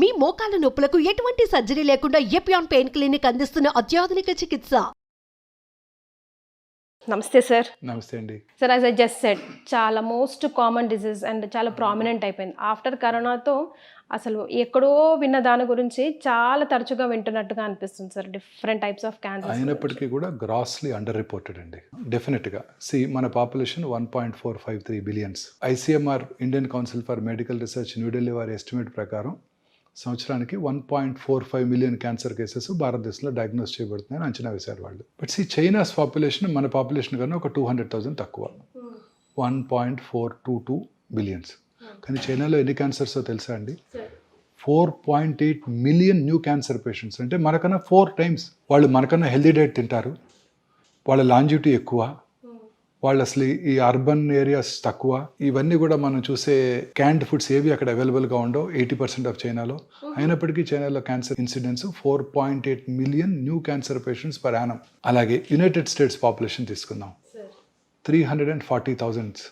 మీ మోకాల నొప్పులకు ఎటువంటి సర్జరీ లేకుండా ఎపియాన్ పెయిన్ క్లినిక్ అందిస్తున్న అత్యాధునిక చికిత్స? నమస్తే సార్ నమస్తే అండి. Sir as I just said చాలా మోస్ట్ కామన్ డిసీజ్ అండ్ చాలా ప్రామినెంట్ అయిపోయింది. ఆఫ్టర్ కరోనాతో అసలు ఎక్కడో విన్న దాని గురించి చాలా తరచుగా వింటున్నట్టుగా అనిపిస్తుంది sir different types of cancer అయినప్పటికీ కూడా గ్రాస్లీ అండర్ రిపోర్టెడ్ అండి డెఫినెట్గా సి మన population one point four five three billions ICMR Indian council for medical research New Delhi వారి ఎస్టిమేట్ ప్రకారం సంవత్సరానికి one point four five million cancer cases భారతదేశంలో డయాగ్నోస్ చేయబడుతున్నాయని అంచనా వేశారు వాళ్ళు. బట్ సి చైనాస్ పాపులేషన్ మన పాపులేషన్ కన్నా ఒక టూ హండ్రెడ్ థౌసండ్ తక్కువ. One point four two two billions కానీ చైనాలో ఎన్ని క్యాన్సర్స్ తెలుసా అండి? Four point eight million new cancer patients అంటే మనకన్నా ఫోర్ టైమ్స్ వాళ్ళు మనకన్నా హెల్దీ డైట్ తింటారు. వాళ్ళ లాంజివిటీ ఎక్కువ. వాళ్ళు అసలు ఈ- అర్బన్ ఏరియాస్ తక్కువ. ఇవన్నీ కూడా మనం చూసే క్యాండ్ ఫుడ్స్ ఏవి అక్కడ అవైలబుల్గా ఉండవు. ఎయిటీ పర్సెంట్ ఆఫ్ చైనాలో అయినప్పటికీ చైనాలో cancer incidence four point eight million new cancer patients per annum అలాగే యునైటెడ్ స్టేట్స్ పాపులేషన్ తీసుకుందాం. Three hundred and forty thousands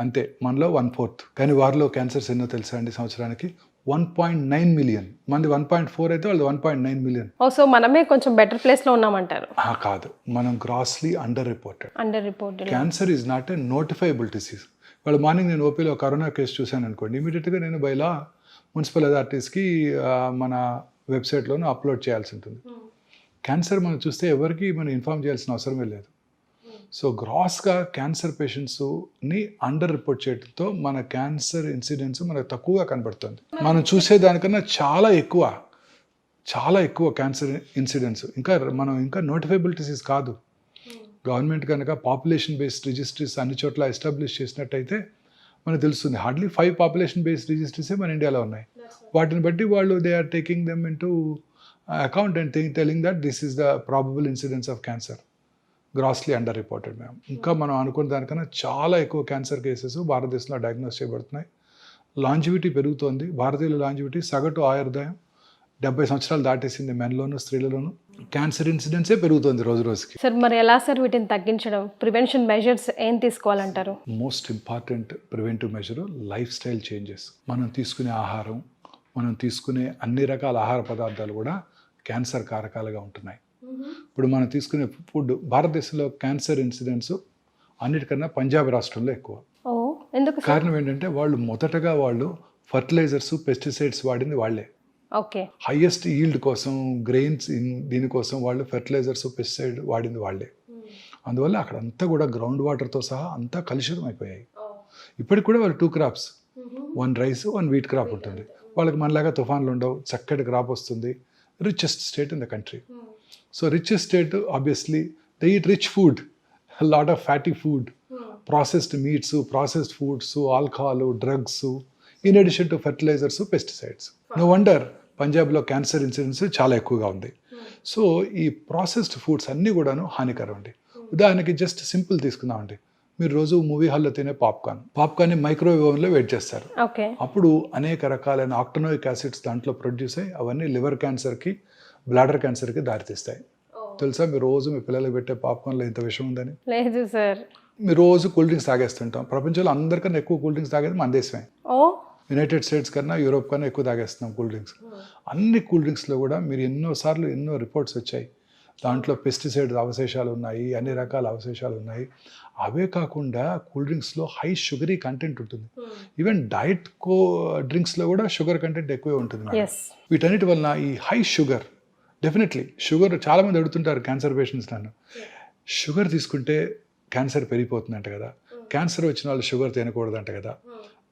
అంతే. మనలో వన్ ఫోర్త్ కానీ వారిలో క్యాన్సర్స్ ఎన్నో తెలుసా అండి సంవత్సరానికి? వన్ పాయింట్ నైన్ మిలియన్ మంది వన్ పాయింట్ ఫోర్ అయితే వాళ్ళు one point nine million so మనమే కొంచెం బెటర్ ప్లేస్లో ఉన్నామంటారు. కాదు. మనం grossly under reported under reported cancer is not a notifiable disease వాళ్ళు మార్నింగ్ నేను ఓపీలో కరోనా కేసు చూశాను అనుకోండి ఇమీడియట్గా నేను బైలా మున్సిపల్ అథారిటీస్కి మన వెబ్సైట్లోనూ అప్లోడ్ చేయాల్సి ఉంటుంది. క్యాన్సర్ మనం చూస్తే ఎవరికి మనం ఇన్ఫామ్ చేయాల్సిన అవసరమే లేదు. సో గ్రాస్గా క్యాన్సర్ పేషెంట్స్ని అండర్ రిపోర్ట్ చేయడంతో మన క్యాన్సర్ ఇన్సిడెన్స్ మనకు తక్కువగా కనబడుతుంది. మనం చూసేదానికన్నా చాలా ఎక్కువ చాలా ఎక్కువ క్యాన్సర్ ఇన్సిడెంట్స్. ఇంకా మనం ఇంకా నోటిఫైబుల్ డిసీజ్ కాదు. గవర్నమెంట్ కనుక పాపులేషన్ బేస్డ్ రిజిస్ట్రీస్ అన్ని చోట్ల ఎస్టాబ్లిష్ చేసినట్టయితే మనకు తెలుస్తుంది. హార్డ్లీ ఫైవ్ పాపులేషన్ బేస్డ్ రిజిస్ట్రీసే మన ఇండియాలో ఉన్నాయి. వాటిని బట్టి వాళ్ళు they are taking them into account and thing telling that this is the probable incidence of cancer grossly under reported మేము ఇంకా మనం అనుకున్న దానికన్నా చాలా ఎక్కువ క్యాన్సర్ కేసెస్ భారతదేశంలో డయాగ్నోస్ చేయబడుతున్నాయి. లాంజివిటీ పెరుగుతోంది. భారతీయుల లాంజివిటీ సగటు ఆయుర్దాయం డెబ్బై సంవత్సరాలు దాటేసింది మెన్లోను స్త్రీలలోను. క్యాన్సర్ ఇన్సిడెన్సే పెరుగుతోంది రోజు రోజుకి. సార్ మరి ఎలా సార్ వీటిని తగ్గించడం? ప్రివెన్షన్ మెజర్స్ ఏం తీసుకోవాలంటారు? Most important preventive measure lifestyle changes మనం తీసుకునే ఆహారం మనం తీసుకునే అన్ని రకాల ఆహార పదార్థాలు కూడా క్యాన్సర్ కారకాలుగా ఉంటున్నాయి. ఇప్పుడు మనం తీసుకునే ఫుడ్ భారతదేశంలో క్యాన్సర్ ఇన్సిడెంట్స్ అన్నిటికన్నా పంజాబ్ రాష్ట్రంలో ఎక్కువ. ఎందుకు కారణం ఏంటంటే వాళ్ళు మొదటగా వాళ్ళు ఫర్టిలైజర్స్ పెస్టిసైడ్స్ వాడింది వాళ్ళే. ఓకే. హైయెస్ట్ ఈల్డ్ కోసం గ్రెయిన్స్ దీనికోసం వాళ్ళు ఫెర్టిలైజర్స్ పెస్టిసైడ్ వాడింది వాళ్ళే. అందువల్ల అక్కడ అంతా కూడా గ్రౌండ్ వాటర్తో సహా అంతా కలుషితం అయిపోయాయి ఇప్పటికి కూడా వాళ్ళు two crops one rice one wheat crop ఉంటుంది. వాళ్ళకి మనలాగా తుఫాన్లు ఉండవు చక్కటి క్రాప్ వస్తుంది. Richest state in the country. So richest state obviously they eat rich food lot of fatty food processed meats processed foods alcohol drugs in addition to fertilisers pesticides no wonder పంజాబ్లో cancer incidence చాలా ఎక్కువగా ఉంది. So ఈ processed foods అన్నీ కూడాను హానికరం అండి. ఉదాహరణకి జస్ట్ సింపుల్ తీసుకుందామండి మీరు రోజు మూవీ హాల్లో తినే పాప్కార్న్ పాప్కార్న్ని మైక్రోవేవ్ ఓవెన్లో వెయిట్ చేస్తారు. అప్పుడు అనేక రకాలైన ఆక్టనోయిక్ యాసిడ్స్ దాంట్లో ప్రొడ్యూస్ అయ్యి అవన్నీ లివర్ క్యాన్సర్కి బ్లాడర్ క్యాన్సర్కి దారితీస్తాయి. తెలుసా? మీరు రోజు మీ పిల్లలకు పెట్టే పాప్కార్న్లో ఇంత విషయం ఉందని? లేదు సార్. మీరు రోజు కూల్ డ్రింక్స్ తాగేస్తుంటాం. ప్రపంచంలో అందరికన్నా ఎక్కువ కూల్ డ్రింక్స్ తాగేది మన దేశమే. యునైటెడ్ స్టేట్స్ కన్నా యూరోప్ కన్నా ఎక్కువ తాగేస్తున్నాం కూల్ డ్రింక్స్. అన్ని కూల్ డ్రింక్స్లో కూడా మీరు ఎన్నోసార్లు ఎన్నో రిపోర్ట్స్ వచ్చాయి. దాంట్లో పెస్టిసైడ్ అవశేషాలు ఉన్నాయి అన్ని రకాల అవశేషాలు ఉన్నాయి. అవే కాకుండా కూల్ డ్రింక్స్లో హై షుగరీ కంటెంట్ ఉంటుంది. ఈవెన్ డైట్ కో డ్రింక్స్లో కూడా షుగర్ కంటెంట్ ఎక్కువే ఉంటుంది వీటన్నిటి వలన ఈ హై షుగర్ డెఫినెట్లీ షుగర్ చాలామంది అడుగుతుంటారు క్యాన్సర్ పేషెంట్స్ నన్ను. షుగర్ తీసుకుంటే క్యాన్సర్ పెరిగిపోతుందంట కదా. క్యాన్సర్ వచ్చిన వాళ్ళు షుగర్ తినకూడదంట కదా.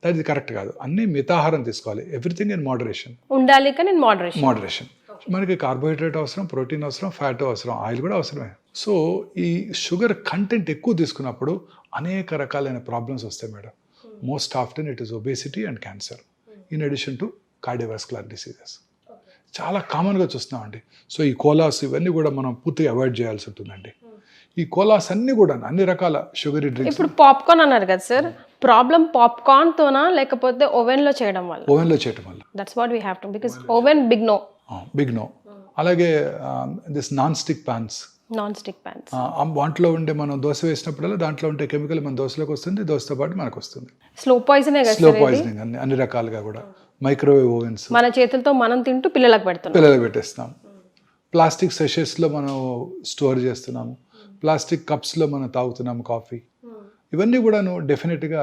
అది కరెక్ట్ కాదు. అన్ని మితాహారం తీసుకోవాలి. ఎవ్రీథింగ్ ఇన్ మోడరేషన్ ఉండాలి కానీ మోడరేషన్ మోడరేషన్ మనకి కార్బోహైడ్రేట్ అవసరం ప్రోటీన్ అవసరం ఫ్యాట్ అవసరం ఆయిల్ కూడా అవసరమే. సో ఈ షుగర్ కంటెంట్ ఎక్కువ తీసుకున్నప్పుడు అనేక రకాలైన ప్రాబ్లమ్స్ వస్తాయి madam. Most often it is obesity and cancer in addition to cardiovascular diseases చాలా కామన్గా చూస్తున్నామండి. సో ఈ కోలాస్ ఇవన్నీ కూడా మనం పూర్తిగా అవాయిడ్ చేయాల్సి ఉంటుందండి. ఈ కోలాస్ అన్నీ కూడా అన్ని రకాల షుగరీ డ్రింక్స్. ఇప్పుడు పాప్కార్న్ అన్నారు కదా సార్. ప్రాబ్లం పాప్కార్న్ తోనా లేకపోతే ఓవెన్లో చేయడం వల్ల? ఓవెన్లో చేయటం వల్ల. That's what we have to because oven big no. Big no. అలాగే this non stick pans non stick pans వాంట్లో ఉండే మనం దోశ వేసినప్పుడల్లా దాంట్లో ఉండే కెమికల్ మన దోశలోకి వస్తుంది దోశతో పాటు మనకు వస్తుంది స్లో పాయిజనే కదా స్లో పాయిజనింగ్ అన్ని అన్ని రకాలుగా కూడా. మైక్రోవేవ్ ఓవెన్స్ మన చేతులతో మనం తింటూ పిల్లలకు పెడుతున్నాం. పిల్లలకు పెట్టేస్తున్నాం ప్లాస్టిక్ సెషెస్లో మనం స్టోర్ చేస్తున్నాము ప్లాస్టిక్ కప్స్లో మనం తాగుతున్నాము కాఫీ. ఇవన్నీ కూడాను డెఫినెట్గా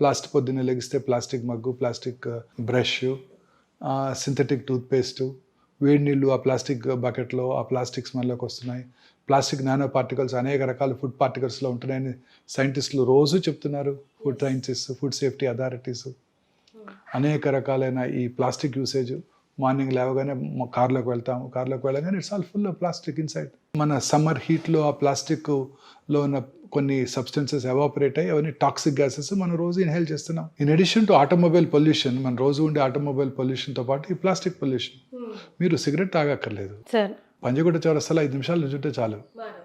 ప్లాస్టిక్ పొద్దున్నే లెగిస్తే plastic mug plastic brush synthetic toothpaste వేడి నీళ్ళు ఆ ప్లాస్టిక్ బకెట్లో ఆ ప్లాస్టిక్ స్మెల్లోకి వస్తున్నాయి. ప్లాస్టిక్ నానో పార్టికల్స్ అనేక రకాల ఫుడ్ పార్టికల్స్లో ఉంటున్నాయని సైంటిస్టులు రోజు చెప్తున్నారు. Food scientist food safety authorities అనేక రకాలైన ఈ ప్లాస్టిక్ యూసేజ్ మార్నింగ్ లేవగానే కార్లోకి వెళ్తాము. కార్లోకి వెళ్ళగానే it's all full plastic inside మన సమ్మర్ హీట్లో ఆ ప్లాస్టిక్లో ఉన్న కొన్ని సబ్స్టెన్సెస్ ఎవాపరేట్ అయ్యి అవన్నీ టాక్సిక్ గ్యాసెస్ మనం రోజు ఇన్హేల్ చేస్తున్నాం. In addition to automobile pollution మన రోజు ఉండే ఆటోమొబైల్ పొల్యూషన్తో పాటు ఈ ప్లాస్టిక్ పొల్యూషన్ మీరు సిగరెట్ తాగక్కర్లేదు. సార్ పంజగుట్ట చౌరస్తాలో ఐదు నిమిషాలు నుంచుంటే చాలు.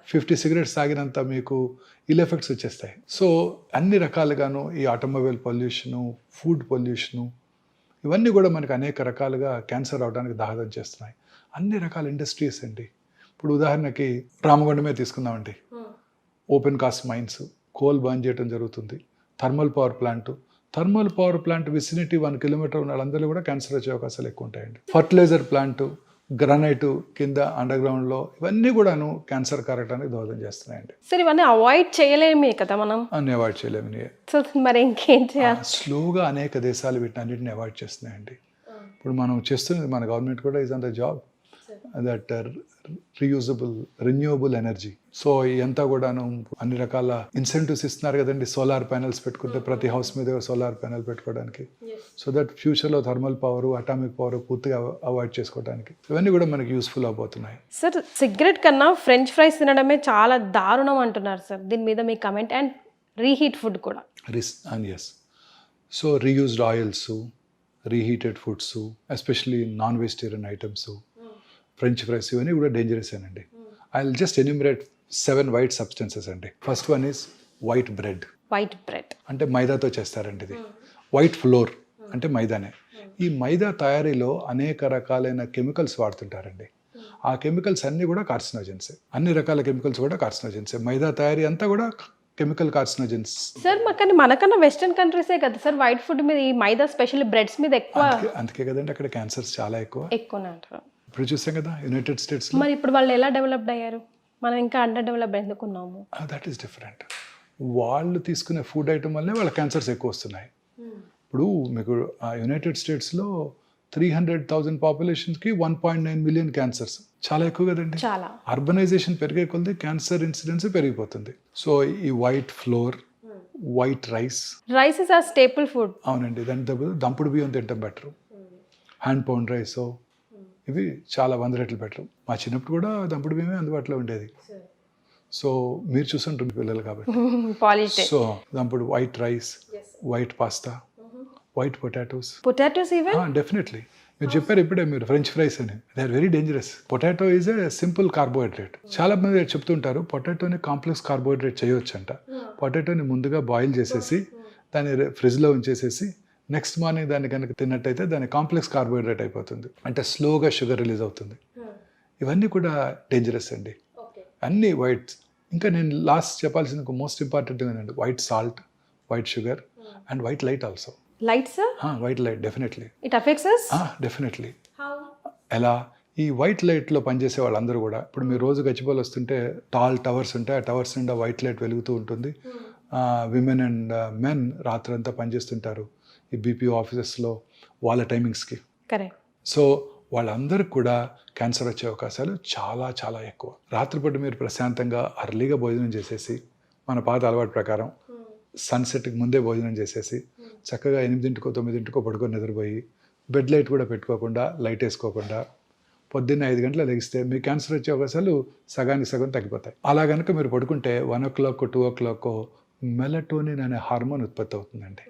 ఫిఫ్టీ సిగరెట్స్ తాగినంత మీకు ఇల్ ఎఫెక్ట్స్ వచ్చేస్తాయి. సో అన్ని రకాలుగాను ఈ ఆటోమొబైల్ పొల్యూషను ఫుడ్ పొల్యూషను ఇవన్నీ కూడా మనకు అనేక రకాలుగా క్యాన్సర్ అవడానికి దోహదం చేస్తున్నాయి. అన్ని రకాల ఇండస్ట్రీస్ అండి. ఇప్పుడు ఉదాహరణకి రామగుండమే తీసుకుందామండి. Open cast mines coal burn చేయడం జరుగుతుంది. Thermal power plant. Thermal power plant vicinity one kilometre ఉన్న వాళ్ళందరూ కూడా క్యాన్సర్ వచ్చే అవకాశాలు ఎక్కువ ఉంటాయండి. ఫర్టిలైజర్ ప్లాంట్ గ్రానైట్ కింద అండర్ గ్రౌండ్లో ఇవన్నీ కూడాను క్యాన్సర్ కారటానికి దోహదం చేస్తున్నాయండి. సార్ ఇవన్నీ అవాయిడ్ చేయలేమే కదా మనం? అన్ని అవాయిడ్ చేయలేము. సో మరి ఇంకేం చేయాలి? స్లోగా అనేక దేశాలు వీటిని అన్నింటిని అవాయిడ్ చేస్తున్నాయండి. ఇప్పుడు మనం చేస్తున్నది మన గవర్నమెంట్ కూడా is on the job that reusable renewable energy so ఇదంతా కూడాను అన్ని రకాల ఇన్సెంటివ్స్ ఇస్తున్నారు కదండి సోలార్ ప్యానెల్స్ పెట్టుకుంటే ప్రతి హౌస్ మీద సోలార్ ప్యానెల్ పెట్టుకోవడానికి. సో దట్ ఫ్యూచర్లో థర్మల్ పవర్ అటామిక్ పవర్ పూర్తిగా అవాయిడ్ చేసుకోవడానికి. ఇవన్నీ కూడా మనకి యూస్ఫుల్ అవబోతున్నాయి. సార్ సిగరెట్ కన్నా ఫ్రెంచ్ ఫ్రైస్ తినడమే చాలా దారుణం అంటున్నారు సార్ దీని మీద మీ కమెంట్ అండ్ రీహీట్ ఫుడ్ కూడా. రిస్ and yes so reused oils reheated foods especially non vegetarian items French fries ఇవన్నీ కూడా డేంజరస్ అండి I will just enumerate seven white substances అండి. First one is white bread white bread అంటే మైదాతో చేస్తారండి ఇది. White flour అంటే మైదానే. ఈ మైదా తయారీలో అనేక రకాలైన కెమికల్స్ వాడుతుంటారండి. ఆ కెమికల్స్ అన్నీ కూడా కార్సినోజెన్స్ అన్ని రకాల కెమికల్స్ కూడా కార్సినోజెన్స్ మైదా తయారీ అంతా కూడా కెమికల్ కార్సినోజెన్స్ సార్ కానీ మనకన్నా వెస్టర్న్ కంట్రీసే కదా సార్ వైట్ ఫుడ్ మీద ఈ మైదా స్పెషల్లీ బ్రెడ్స్ మీద ఎక్కువ అందుకే కదండి అక్కడ క్యాన్సర్స్ చాలా ఎక్కువ. ఎక్కువనే అంటారు ఇప్పుడు చూసాం కదా యునైటెడ్ స్టేట్స్లో మరి ఇప్పుడు వాళ్ళు ఎలా డెవలప్డ్ అయ్యారు? మనం ఇంకా అండర్ డెవలప్ ఎందుకున్నాము? దట్ ఈస్ డిఫరెంట్ వాళ్ళు తీసుకునే ఫుడ్ ఐటమ్ వల్లే వాళ్ళ క్యాన్సర్స్ ఎక్కువ వస్తున్నాయి. ఇప్పుడు మీకు ఆ యునైటెడ్ స్టేట్స్లో three hundred thousand పాపులేషన్కి one point nine million cancers చాలా ఎక్కువ కదండి? చాలా. అర్బనైజేషన్ పెరిగే కొద్దీ క్యాన్సర్ ఇన్సిడెన్స్ పెరిగిపోతుంది. సో ఈ white flour white rice rice is a staple food అవునండి దాని దంపుడు బియ్యం తింటాం బెటర్ హ్యాండ్ పౌండ్ రైస్ ఇవి చాలా వంద రెట్లు బెటర్ మా చిన్నప్పుడు కూడా దంపుడు బియ్యమే అందుబాటులో ఉండేది. సో మీరు చూస్తుంటుంది పిల్లలు కాబట్టి. So దంపుడు white rice white pasta white potatoes potatoes definitely మీరు చెప్పారు ఇప్పుడే మీరు ఫ్రెంచ్ ఫ్రైస్ అని. They are very dangerous potato is a simple carbohydrate చాలా మంది చెప్తుంటారు పొటాటోని కాంప్లెక్స్ కార్బోహైడ్రేట్ చేయొచ్చు అంట పొటాటోని ముందుగా బాయిల్ చేసేసి దాన్ని ఫ్రిడ్జ్లో ఉంచేసేసి నెక్స్ట్ మార్నింగ్ దాన్ని కనుక తిన్నట్టయితే దాని కాంప్లెక్స్ కార్బోహైడ్రేట్ అయిపోతుంది. అంటే స్లోగా షుగర్ రిలీజ్ అవుతుంది. ఇవన్నీ కూడా డేంజరస్ అండి. అన్ని వైట్ ఇంకా నేను లాస్ట్ చెప్పాల్సిన మోస్ట్ ఇంపార్టెంట్ ఏంటంటే white salt white sugar and white light also light sir white light definitely it affects definitely ఎలా? ఈ వైట్ లైట్లో పనిచేసే వాళ్ళందరూ కూడా ఇప్పుడు మీరు రోజు గచ్చిపోలు వస్తుంటే టాల్ టవర్స్ ఉంటాయి ఆ టవర్స్ నిండా వైట్ లైట్ వెలుగుతూ ఉంటుంది. విమెన్ అండ్ మెన్ రాత్రంతా పనిచేస్తుంటారు. ఈ బీపీఓ ఆఫీసెస్లో వాళ్ళ టైమింగ్స్కి కరెక్ట్ సో వాళ్ళందరికి కూడా క్యాన్సర్ వచ్చే అవకాశాలు చాలా చాలా ఎక్కువ. రాత్రిపూట మీరు ప్రశాంతంగా అర్లీగా భోజనం చేసేసి మన పాత అలవాటు ప్రకారం సన్సెట్కి ముందే భోజనం చేసేసి చక్కగా ఎనిమిదింటికో తొమ్మిదింటికో పడుకొని నిద్రపోయి బెడ్ లైట్ కూడా పెట్టుకోకుండా లైట్ వేసుకోకుండా పొద్దున్న ఐదు గంటల లెగిస్తే మీ క్యాన్సర్ వచ్చే అవకాశాలు సగానికి సగం తగ్గిపోతాయి. అలా కనుక మీరు పడుకుంటే one o'clock two o'clock melatonin అనే హార్మోన్ ఉత్పత్తి అవుతుందండి.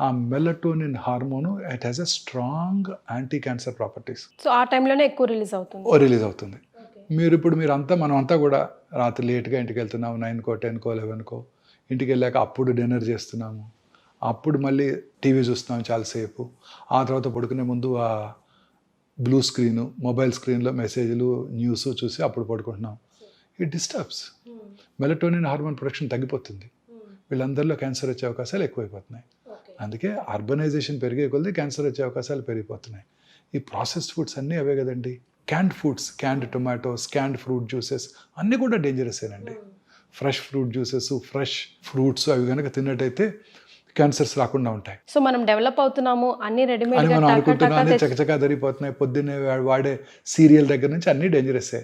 ఆ melatonin hormone it has a strong anti cancer properties so ఆ టైంలోనే ఎక్కువ రిలీజ్ అవుతుంది. ఓ రిలీజ్ అవుతుంది. మీరు ఇప్పుడు మీరు అంతా మనం అంతా కూడా రాత్రి లేట్గా ఇంటికి వెళ్తున్నాము నైన్కో టెన్కో లెవెన్కో ఇంటికి వెళ్ళాక అప్పుడు డిన్నర్ చేస్తున్నాము. అప్పుడు మళ్ళీ టీవీ చూస్తున్నాం చాలాసేపు. ఆ తర్వాత పడుకునే ముందు ఆ బ్లూ స్క్రీన్ మొబైల్ స్క్రీన్లో మెసేజ్లు న్యూస్ చూసి అప్పుడు పడుకుంటున్నాం it disturbs melatonin hormone production తగ్గిపోతుంది. వీళ్ళందరిలో క్యాన్సర్ వచ్చే అవకాశాలు ఎక్కువైపోతున్నాయి. అందుకే అర్బనైజేషన్ పెరిగే కొద్దీ క్యాన్సర్ వచ్చే అవకాశాలు పెరిగిపోతున్నాయి. ఈ ప్రాసెస్డ్ ఫుడ్స్ అన్నీ అవే కదండి. Canned foods canned tomatoes canned fruit juices అన్నీ కూడా డేంజరసేనండి fresh fruit juices fresh fruits అవి కనుక తిన్నట్టయితే క్యాన్సర్స్ రాకుండా ఉంటాయి. సో మనం డెవలప్ అవుతున్నాము అన్ని రెడీమేడ్ అని మనం అనుకుంటున్నాం అన్ని చకచకా దరిగిపోతున్నాయి పొద్దున్నే వాడే సీరియల్ దగ్గర నుంచి అన్ని డేంజరస్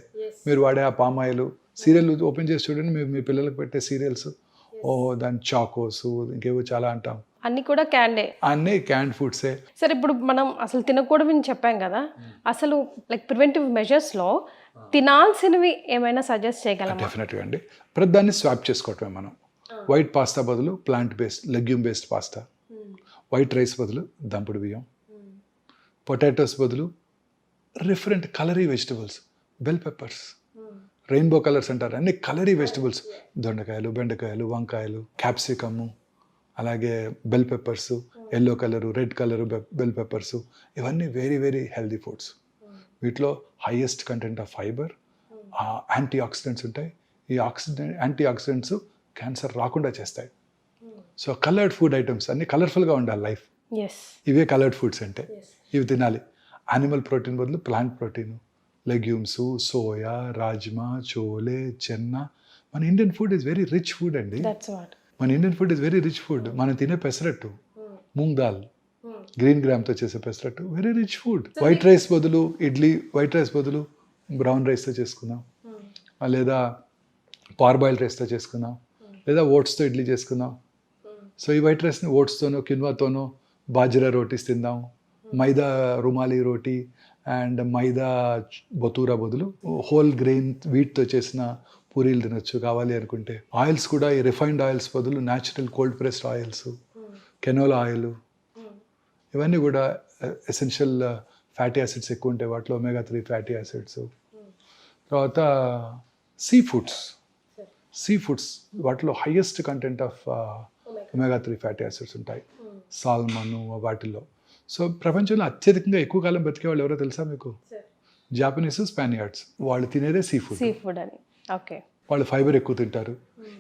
మీరు వాడే ఆ పామాయిల్ సీరియల్ ఓపెన్ చేసి చూడండి మీ మీ పిల్లలకు పెట్టే సీరియల్స్ ఓ దాని చాకోస్ ఇంకేవో చాలా అంటాం. అన్ని కూడా క్యాండే అన్నీ క్యాండ్ ఫుడ్సే సరే ఇప్పుడు మనం అసలు తినకూడదని చెప్పాం కదా అసలు లైక్ ప్రివెంటివ్ మెజర్స్లో తినాల్సినవి ఏమైనా సజెస్ట్ చేయగలమా? డెఫినెట్గా అండి. ప్రతిదాన్ని స్వాప్ చేసుకోవటమే మనం. వైట్ పాస్తా బదులు plant based legume based pasta white rice బదులు దంపుడు బియ్యం. పొటాటోస్ బదులు different కలరీ vegetables bell peppers rainbow colours అంటారు. అన్ని కలరీ వెజిటబుల్స్ దొండకాయలు బెండకాయలు వంకాయలు క్యాప్సికము అలాగే bell peppers yellow colour red colour bell peppers ఇవన్నీ వెరీ వెరీ హెల్దీ ఫుడ్స్ వీటిలో highest content of fibre antioxidants ఉంటాయి. ఈ ఆక్సిడెంట్ యాంటీ ఆక్సిడెంట్స్ క్యాన్సర్ రాకుండా చేస్తాయి. సో కలర్డ్ ఫుడ్ ఐటమ్స్ అన్ని కలర్ఫుల్గా ఉండాలి లైఫ్ ఇవే కలర్డ్ ఫుడ్స్ అంటే. ఇవి తినాలి. యానిమల్ ప్రోటీన్ బదులు plant protein legumes soya rajma chole chana మన Indian food is very rich food అండి. మన Indian food is very rich food మనం తినే పెసరట్టు మూంగ్ దాల్ గ్రీన్ గ్రామ్తో చేసే pesarattu very rich food white rice బదులు ఇడ్లీ వైట్ రైస్ బదులు బ్రౌన్ రైస్తో చేసుకుందాం. ఆ లేదా పార్బాయిల్ రైస్తో చేసుకుందాం. లేదా ఓట్స్తో ఇడ్లీ చేసుకుందాం. సో ఈ వైట్ రైస్ని ఓట్స్తోనో కిన్వాతోనో బాజ్రా రోటీస్ తిందాం. మైదా రుమాలి రోటీ అండ్ మైదా బతూరా బదులు హోల్ గ్రెయిన్ వీట్తో చేసిన పూరీలు తినొచ్చు కావాలి అనుకుంటే. ఆయిల్స్ కూడా ఈ రిఫైన్డ్ ఆయిల్స్ బదులు natural cold pressed oils canola oil ఇవన్నీ కూడా ఎసెన్షియల్ ఫ్యాటీ యాసిడ్స్ ఎక్కువ ఉంటాయి. వాటిలో ఒమేగా త్రీ ఫ్యాటీ యాసిడ్స్ తర్వాత సీ ఫుడ్స్ సీ ఫుడ్స్ వాటిలో highest content of omega three fatty acids ఉంటాయి. సాల్మన్ వాటిల్లో. సో ప్రపంచంలో అత్యధికంగా ఎక్కువ కాలం బతికే వాళ్ళు ఎవరో తెలుసా మీకు? జాపనీస్ స్పానియార్డ్స్ వాళ్ళు తినేదే సీ ఫుడ్ సీ ఫుడ్ అని. వాళ్ళు ఫైబర్ ఎక్కువ తింటారు.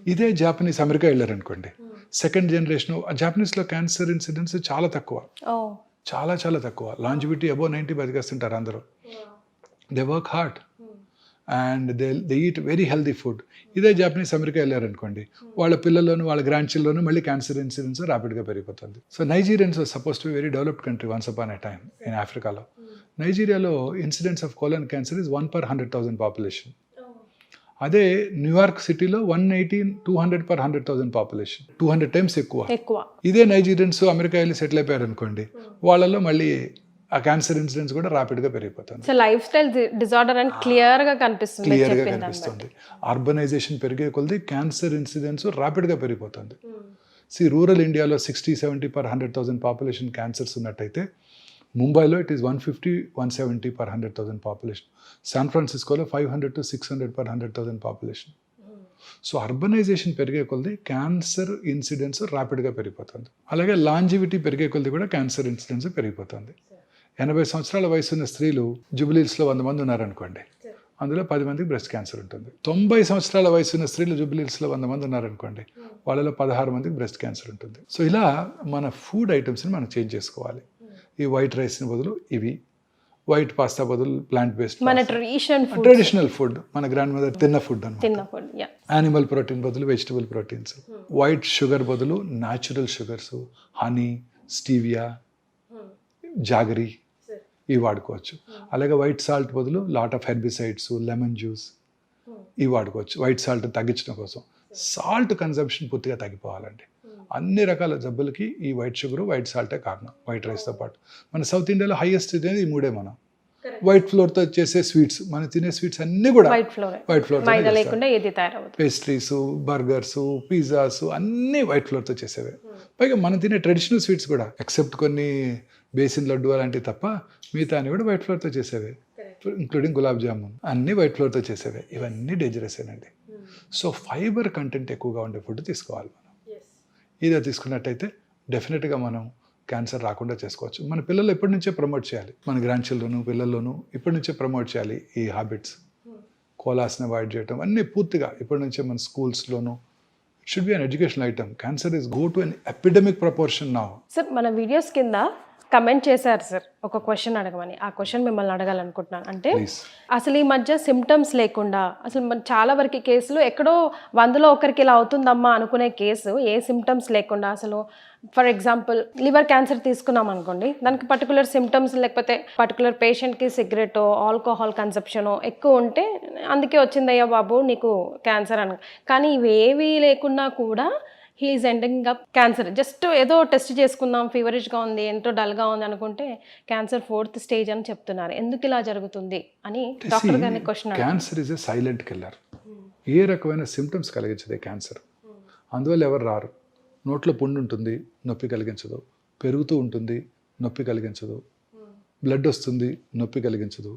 ఇదే జాపనీస్ అమెరికా వెళ్ళారనుకోండి. సెకండ్ జనరేషన్ జాపనీస్లో క్యాన్సర్ ఇన్సిడెన్స్ చాలా తక్కువ. చాలా చాలా తక్కువ. లాంజివిటీ అబో నైంటీ బతికేస్తుంటారు అందరూ. They work hard and they they eat very healthy food ఇదే జాపనీస్ అమెరికా వెళ్ళారనుకోండి. వాళ్ళ పిల్లల్లోనూ వాళ్ళ గ్రాండ్ చిల్డ్లోనూ మళ్ళీ క్యాన్సర్ ఇన్సిడెన్స్ ర్యాపిడ్గా పెరిగిపోతుంది. So Nigerians suppose to very developed country once upon a time in ఆఫ్రికాలో నైజీరియాలో incidence of colon cancer is one per hundred thousand population అదే New York సిటీలో one eighteen two hundred per hundred thousand population two hundred times ఎక్కువ. ఎక్కువ. ఇదే Nigerians America వెళ్ళి settle అయిపోయారు అనుకోండి వాళ్ళలో మళ్ళీ ఆ క్యాన్సర్ ఇన్సిడెన్స్ కూడా ర్యాపిడ్గా పెరిగిపోతుంది. సో లైఫ్ స్టైల్ డిజార్డర్ అని క్లియర్గా కనిపిస్తుంది క్లియర్గా కనిపిస్తుంది. అర్బనైజేషన్ పెరిగే కొలది క్యాన్సర్ ఇన్సిడెన్స్ ర్యాపిడ్గా పెరిగిపోతుంది. సి రూరల్ ఇండియాలో sixty seventy per hundred thousand population cancers ఉన్నట్టయితే ముంబైలో it is one fifty one seventy per hundred thousand population San ఫ్రాన్సిస్కోలో five hundred to six hundred per hundred thousand population so urbanisation పెరిగే కొలది cancer incidence ర్యాపిడ్గా పెరిగిపోతుంది. అలాగే longevity పెరిగే కొలది కూడా క్యాన్సర్ ఇన్సిడెన్స్ పెరిగిపోతుంది. ఎనభై సంవత్సరాల వయసు ఉన్న స్త్రీలు జుబిలీస్లో వంద మంది ఉన్నారనుకోండి. అందులో పది మందికి బ్రెస్ట్ క్యాన్సర్ ఉంటుంది. తొంభై సంవత్సరాల వయసు ఉన్న స్త్రీలు జుబిలీస్లో వంద మంది ఉన్నారనుకోండి వాళ్ళలో పదహారు మందికి బ్రెస్ట్ క్యాన్సర్ ఉంటుంది. సో ఇలా మన ఫుడ్ ఐటమ్స్ని మనం చేంజ్ చేసుకోవాలి. ఈ వైట్ రైస్ని బదులు ఇవి. వైట్ పాస్తా బదులు ప్లాంట్ బేస్డ్ మన ట్రెడిషన్ ఫుడ్ ట్రెడిషనల్ ఫుడ్. మన గ్రాండ్ మదర్ తిన్న ఫుడ్ అనమాట యానిమల్ ప్రోటీన్ బదులు వెజిటబుల్ ప్రోటీన్స్. వైట్ షుగర్ బదులు natural sugars honey stevia jaggery ఇవి వాడుకోవచ్చు. అలాగే వైట్ సాల్ట్ బదులు lot of herbicides lemon juice ఇవి వాడుకోవచ్చు. వైట్ సాల్ట్ తగ్గించడం కోసం. సాల్ట్ కన్సంప్షన్ పూర్తిగా తగ్గిపోవాలండి. అన్ని రకాల జబ్బులకి ఈ వైట్ షుగర్ వైట్ సాల్టే కారణం వైట్ రైస్తో పాటు. మన సౌత్ ఇండియాలో హైయెస్ట్ అనేది ఈ మూడే మనం. వైట్ ఫ్లోర్తో చేసే స్వీట్స్ మనం తినే స్వీట్స్ అన్నీ కూడా white flour white flour maida లేకుండా ఏది తయారవుతుంది పేస్ట్రీస్ బర్గర్స్ పిజ్జాస్ అన్నీ వైట్ ఫ్లోర్తో చేసేవే. పైగా మనం తినే ట్రెడిషనల్ స్వీట్స్ కూడా ఎక్సెప్ట్ కొన్ని బేసిన్ లడ్డు అలాంటివి తప్ప మిగతా అన్ని కూడా వైట్ ఫ్లోర్తో చేసేవే. ఇంక్లూడింగ్ గులాబ్ జామున్ అన్నీ వైట్ ఫ్లోర్తో చేసేవే. ఇవన్నీ డేంజరసేనండి సో ఫైబర్ కంటెంట్ ఎక్కువగా ఉండే ఫుడ్ తీసుకోవాలి మనం. ఇదే తీసుకున్నట్టయితే డెఫినెట్గా మనం క్యాన్సర్ రాకుండా చేసుకోవచ్చు. మన పిల్లలు ఎప్పటి నుంచే ప్రమోట్ చేయాలి? మన గ్రాండ్ చిల్డ్రన్ పిల్లల్లోనూ ఇప్పటి నుంచే ప్రమోట్ చేయాలి ఈ హ్యాబిట్స్ కోలాస్ని అవాయిడ్ చేయటం అన్నీ పూర్తిగా ఇప్పటి నుంచే మన స్కూల్స్లోనూ should be an education item cancer is go to an epidemic proportion నా సార్ మన వీడియోస్ కింద కమెంట్ చేశారు సార్ ఒక క్వశ్చన్ అడగమని. ఆ క్వశ్చన్ మిమ్మల్ని అడగాలనుకుంటున్నాను. అంటే అసలు ఈ మధ్య సిమ్టమ్స్ లేకుండా అసలు చాలా వరకు కేసులు ఎక్కడో వందలో ఒకరికి ఇలా అవుతుందమ్మా అనుకునే కేసు ఏ సిమ్టమ్స్ లేకుండా అసలు ఫర్ ఎగ్జాంపుల్ లివర్ క్యాన్సర్ తీసుకున్నాం అనుకోండి దానికి పర్టికులర్ సిమ్టమ్స్ లేకపోతే పర్టికులర్ పేషెంట్కి సిగరెట్ ఆల్కహాల్ కన్సెప్షన్ ఎక్కువ ఉంటే అందుకే వచ్చిందయ్యా బాబు నీకు క్యాన్సర్ అని. కానీ ఇవేవి లేకున్నా కూడా he is ending up cancer just ఏదో టెస్ట్ చేసుకుందాం ఫీవరిష్గా ఉంది ఎంతో డల్గా ఉంది అనుకుంటే క్యాన్సర్ ఫోర్త్ స్టేజ్ అని చెప్తున్నారు. ఎందుకు ఇలా జరుగుతుంది అని డాక్టర్ గారిని question cancer is a silent killer ఏ రకమైన సిమ్టమ్స్ కలిగించదే క్యాన్సర్ అందువల్ల ఎవరు రారు? నోట్లో పుండు ఉంటుంది నొప్పి కలిగించదు. పెరుగుతూ ఉంటుంది నొప్పి కలిగించదు. బ్లడ్ వస్తుంది నొప్పి కలిగించదు.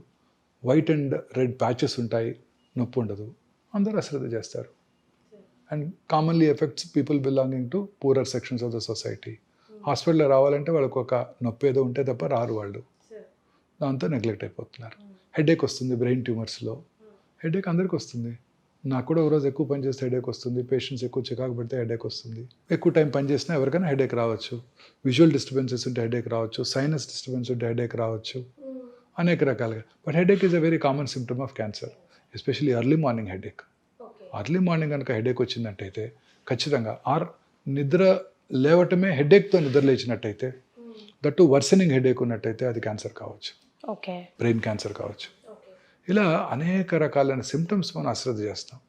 వైట్ అండ్ రెడ్ ప్యాచెస్ ఉంటాయి నొప్పి ఉండదు. అందరూ అశ్రద్ధ చేస్తారు. And commonly affects people belonging to poorer sections of the society హాస్పిటల్లో రావాలంటే వాళ్ళకి ఒక నొప్పి ఏదో ఉంటే తప్ప రారు వాళ్ళు. దాంతో నెగ్లెక్ట్ అయిపోతున్నారు. హెడేక్ వస్తుంది బ్రెయిన్ ట్యూమర్స్లో హెడేక్ అందరికి వస్తుంది. నాకు కూడా ఒకరోజు ఎక్కువ పని చేస్తే హెడేక్ వస్తుంది. పేషెంట్స్ ఎక్కువ చికాకు పెడితే హెడేక్ వస్తుంది. ఎక్కువ టైం పని చేసినా ఎవరికైనా హెడేక్ రావచ్చు. విజువల్ డిస్టర్బెన్సెస్ ఉంటే హెడేక్ రావచ్చు. సైనస్ డిస్టర్బెన్స్ ఉంటే హెడేక్ రావచ్చు. అనేక రకాలుగా. But headache is a very common symptom of cancer especially early morning headache early morning కనుక హెడేక్ వచ్చిందంటైతే ఖచ్చితంగా ఆర్ నిద్ర లేవటమే హెడేక్తో నిద్ర లేచినట్టయితే దట్టు వర్సనింగ్ హెడేక్ ఉన్నట్టయితే అది క్యాన్సర్ కావచ్చు. ఓకే బ్రెయిన్ క్యాన్సర్ కావచ్చు. ఇలా అనేక రకాలైన సిమ్టమ్స్ మనం అశ్రద్ధ చేస్తాం.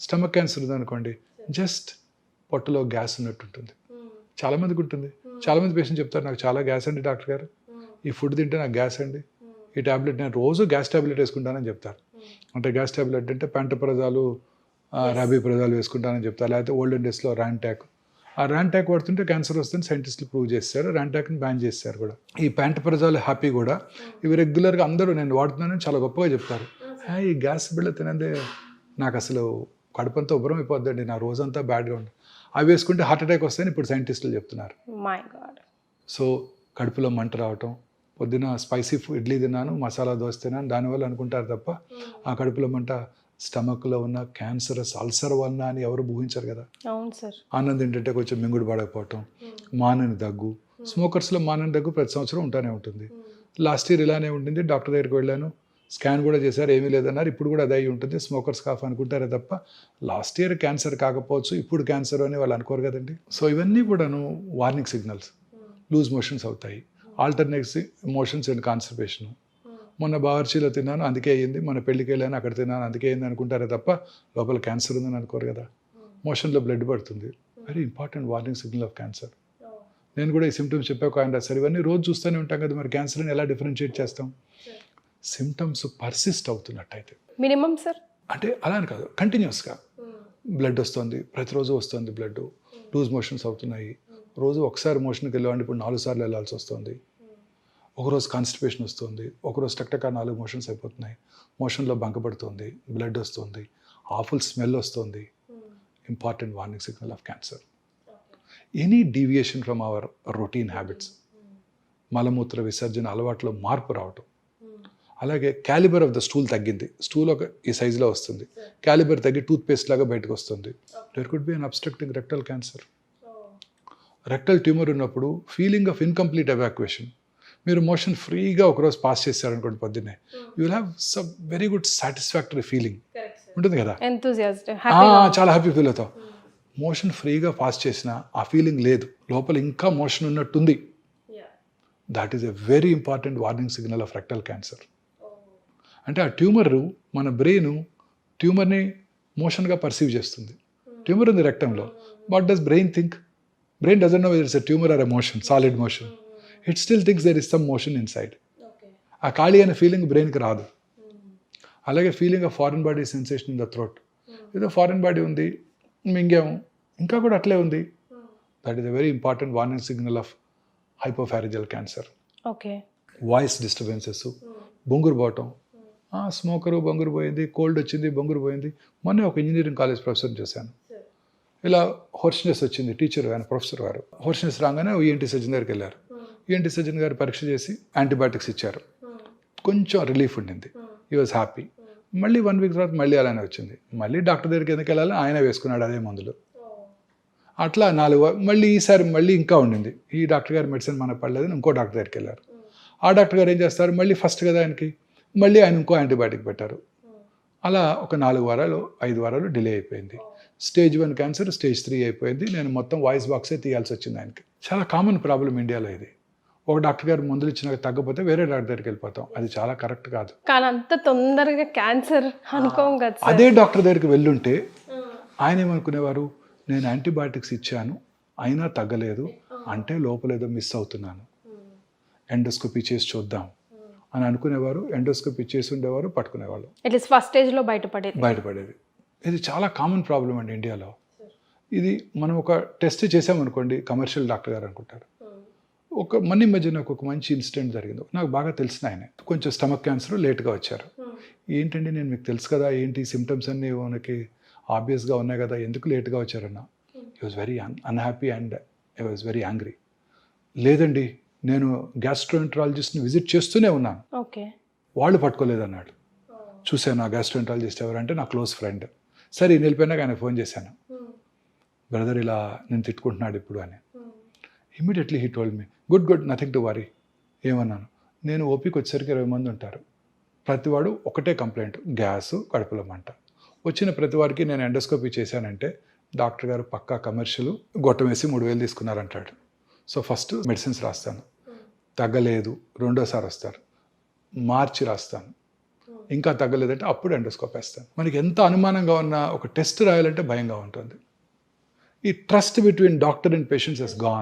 స్టమక్ క్యాన్సర్ ఉందనుకోండి జస్ట్ పొట్టలో గ్యాస్ ఉన్నట్టు ఉంటుంది. చాలామందికి ఉంటుంది. చాలామంది పేషెంట్ చెప్తారు నాకు చాలా గ్యాస్ అండి డాక్టర్ గారు. ఈ ఫుడ్ తింటే నాకు గ్యాస్ అండి. ఈ టాబ్లెట్ నేను రోజు గ్యాస్ టాబ్లెట్ వేసుకుంటానని చెప్తారు. అంటే గ్యాస్ టాబ్లెట్ అంటే పెంటప్రజాలు రాబీ ప్రజాలు వేసుకుంటానని చెప్తారు. లేకపోతే ఓల్డెన్ డేస్లో ర్యాంటాక్. ఆ ర్యాంటాక్ వాడుతుంటే క్యాన్సర్ వస్తుందని సైంటిస్టులు ప్రూవ్ చేశారు ర్యాంటాక్ని బ్యాన్ చేశారు కూడా. ఈ ప్యాంటప్రజాలు హ్యాపీ కూడా. ఇవి రెగ్యులర్గా అందరూ నేను వాడుతున్నానని చాలా గొప్పగా చెప్తారు. "హే, ఈ గ్యాస్ బిళ్ళ తినందే నాకు అసలు కడుపంతా ఉబ్బరం అయిపోద్దండి. నా రోజంతా బ్యాడ్గా ఉంది అవి వేసుకుంటే హార్ట్ అటాక్ వస్తాయని ఇప్పుడు సైంటిస్టులు చెప్తున్నారు. సో కడుపులో మంట రావటం పొద్దున స్పైసీ ఇడ్లీ తిన్నాను మసాలా దోశ తిన్నాను దానివల్ల అనుకుంటారు తప్ప ఆ కడుపులో మంట స్టమక్లో ఉన్న క్యాన్సరస్ అల్సర్ వలన అని ఎవరు ఊహించరు కదా. అవును సార్. ఆనందం ఏంటంటే కొంచెం మింగుడు పడకపోవటం మానని దగ్గు. స్మోకర్స్లో మానని దగ్గు ప్రతి సంవత్సరం ఉంటానే ఉంటుంది. లాస్ట్ ఇయర్ ఇలానే ఉంటుంది డాక్టర్ దగ్గరికి వెళ్ళాను. స్కాన్ కూడా చేశారు ఏమీ లేదన్నారు. ఇప్పుడు కూడా అదే ఉంటుంది స్మోకర్స్ కాఫ్ అనుకుంటారే తప్ప లాస్ట్ ఇయర్ క్యాన్సర్ కాకపోవచ్చు ఇప్పుడు క్యాన్సర్ అని వాళ్ళు అనుకోరు కదండి. సో ఇవన్నీ కూడాను వార్నింగ్ సిగ్నల్స్. లూజ్ మోషన్స్ అవుతాయి. ఆల్టర్నేట్స్ మోషన్స్ అండ్ కాన్సర్వేషన్ మొన్న బావర్చీలో తిన్నాను అందుకే అయ్యింది. మన పెళ్ళికి వెళ్ళాను అక్కడ తిన్నాను అందుకే అయింది అనుకుంటారే తప్ప లోపల క్యాన్సర్ ఉందని అనుకోరు కదా. మోషన్లో బ్లడ్ పడుతుంది. Very important warning signal of cancer నేను కూడా ఈ సిమ్టమ్స్ చెప్పాక ఆయన రాశారు. ఇవన్నీ రోజు చూస్తూనే ఉంటాం కదా మరి క్యాన్సర్ని ఎలా డిఫరెన్షియేట్ చేస్తాం? సిమ్టమ్స్ పర్సిస్ట్ అవుతున్నట్టయితే. మినిమం సార్ అంటే అలా అని కాదు కంటిన్యూస్గా బ్లడ్ వస్తుంది ప్రతిరోజు వస్తుంది బ్లడ్ లూజ్ మోషన్స్ అవుతున్నాయి. రోజు ఒకసారి మోషన్కి వెళ్ళేవాడిని ఇప్పుడు నాలుగు సార్లు వెళ్ళాల్సి వస్తుంది. ఒకరోజు కాన్స్టిపేషన్ వస్తుంది ఒకరోజు టక్టక నాలుగు మోషన్స్ అయిపోతున్నాయి. మోషన్లో బంకపడుతుంది బ్లడ్ వస్తుంది ఆఫుల్ స్మెల్ వస్తుంది. Important warning signal of cancer any deviation from our routine habits మలమూత్ర విసర్జన అలవాట్లో మార్పు రావటం. అలాగే క్యాలిబర్ ఆఫ్ ద స్టూల్ తగ్గింది. స్టూల్ ఒక ఈ సైజులో వస్తుంది. క్యాలిబర్ తగ్గి టూత్ పేస్ట్ లాగా బయటకు వస్తుంది. There could be an obstructing rectal cancer rectal tumour ఉన్నప్పుడు ఫీలింగ్ ఆఫ్ ఇన్కంప్లీట్ ఎవాక్యుయేషన్ మీరు మోషన్ ఫ్రీగా ఒకరోజు పాస్ చేశారనుకోండి పొద్దున్నే. You will have some very good satisfactory feeling ఉంటుంది కదా? హ్యాపీ చాలా హ్యాపీ ఫీల్ అవుతావు మోషన్ ఫ్రీగా పాస్ చేసిన ఆ ఫీలింగ్ లేదు. లోపల ఇంకా మోషన్ ఉన్నట్టుంది. That is a very important warning signal of rectal cancer అంటే ఆ ట్యూమర్ మన బ్రెయిన్ ట్యూమర్ని మోషన్గా పర్సీవ్ చేస్తుంది. ట్యూమర్ ఉంది రెక్టంలో what does brain think brain doesn't know it's a tumour or a motion solid motion it still thinks there is some motion inside ఆ ఖాళీ అనే ఫీలింగ్ బ్రెయిన్కి రాదు. అలాగే feeling of foreign body sensation in the throat ఏదో foreign body ఉంది మింగాము ఇంకా కూడా అట్లే ఉంది. That is a very important warning signal of hypopharyngeal cancer okay voice disturbances బొంగురు పోవటం. స్మోకరు బొంగురు పోయింది కోల్డ్ వచ్చింది బొంగురు పోయింది. మొన్న ఒక ఇంజనీరింగ్ కాలేజ్ ప్రొఫెసర్ చూశాను. ఇలా హోర్షనెస్ వచ్చింది టీచర్ ఆయన ప్రొఫెసర్ గారు హోర్షనెస్ రాగానే ఈఎన్టీ సర్జన్ దగ్గరికి వెళ్ళారు. ఈఎన్టీ సర్జన్ గారు పరీక్ష చేసి యాంటీబయాటిక్స్ ఇచ్చారు. కొంచెం రిలీఫ్ ఉండింది. ఈ వాజ్ హ్యాపీ మళ్ళీ వన్ వీక్ తర్వాత మళ్ళీ అలానే వచ్చింది. మళ్ళీ డాక్టర్ దగ్గరికి ఎందుకు వెళ్ళాలి? ఆయన వేసుకున్నాడు అదే మందులు. అట్లా నాలుగు మళ్ళీ ఈసారి మళ్ళీ ఇంకా ఉండింది. ఈ డాక్టర్ గారి మెడిసిన్ మనకు పడలేదని ఇంకో డాక్టర్ దగ్గరికి వెళ్ళారు. ఆ డాక్టర్ గారు ఏం చేస్తారు? మళ్ళీ ఫస్ట్ కదా ఆయనకి? మళ్ళీ ఆయన ఇంకో యాంటీబయాటిక్ పెట్టారు. అలా ఒక నాలుగు వారాలు ఐదు వారాలు డిలే అయిపోయింది. Stage one cancer stage three అయిపోయింది. నేను మొత్తం వాయిస్ బాక్సే తీయాల్సి వచ్చింది ఆయనకి. చాలా కామన్ ప్రాబ్లం ఇండియాలో ఇది. ఒక డాక్టర్ గారు మందులు ఇచ్చినాక తగ్గపోతే వేరే డాక్టర్ దగ్గరికి వెళ్ళిపోతాం. అది చాలా కరెక్ట్ కాదు. కానీ అంత తొందరగా క్యాన్సర్ అనుకోం కదా అదే డాక్టర్ దగ్గరికి వెళ్ళుంటే ఆయన ఏమనుకునేవారు? నేను యాంటీబయాటిక్స్ ఇచ్చాను అయినా తగ్గలేదు అంటే లోపల ఏదో మిస్ అవుతున్నాను. ఎండోస్కోపీ చేసి చూద్దాం అని అనుకునేవారు. ఎండోస్కోపీ చేసి ఉండేవారు పట్టుకునేవాళ్ళు. అట్లీస్ట్ ఫస్ట్ స్టేజ్లో బయటపడేది. బయటపడేది. ఇది చాలా కామన్ ప్రాబ్లం అండి ఇండియాలో. ఇది మనం ఒక టెస్ట్ చేసామనుకోండి కమర్షియల్ డాక్టర్ గారు అనుకుంటారు. ఒక మన మధ్య నాకు ఒక మంచి ఇన్సిడెంట్ జరిగింది. నాకు బాగా తెలిసిన ఆయన. కొంచెం స్టమక్ క్యాన్సర్ లేట్గా వచ్చారు. ఏంటండి నేను మీకు తెలుసు కదా ఏంటి సిమ్టమ్స్ అన్నీ మనకి ఆబ్వియస్గా ఉన్నాయి కదా ఎందుకు లేట్గా వచ్చారన్న? He was very unhappy and I was very angry లేదండి నేను గ్యాస్ట్రోఎంట్రాలజిస్ట్ని విజిట్ చేస్తూనే ఉన్నాను. ఓకే. వాళ్ళు పట్టుకోలేదన్నాడు. చూశాను ఆ గ్యాస్ట్రోఎంట్రాలజిస్ట్ ఎవరంటే నా క్లోజ్ ఫ్రెండ్ సరే వెళ్ళిపోయినాక ఆయన ఫోన్ చేశాను. బ్రదర్ ఇలా నేను తిట్టుకుంటున్నాడు ఇప్పుడు అని. Immediately he told me good good nothing to worry ఏమన్నాను? నేను ఓపిక వచ్చేసరికి ఇరవై మంది ఉంటారు. ప్రతివాడు ఒకటే కంప్లైంట్ గ్యాస్ కడుపులో మంట. వచ్చిన ప్రతి వారికి నేను ఎండోస్కోపీ చేశానంటే డాక్టర్ గారు పక్కా కమర్షియల్ గొట్టం వేసి మూడు వేలు తీసుకున్నారంటాడు. సో ఫస్ట్ మెడిసిన్స్ రాస్తాను. తగ్గలేదు రెండోసారి వస్తారు. మార్చి రాస్తాను. ఇంకా తగ్గలేదంటే అప్పుడు ఎండోస్కోప్ వేస్తాను. మనకి ఎంత అనుమానంగా ఉన్న ఒక టెస్ట్ రాయాలంటే భయంగా ఉంటుంది. ఈ trust between doctor and patients is gone.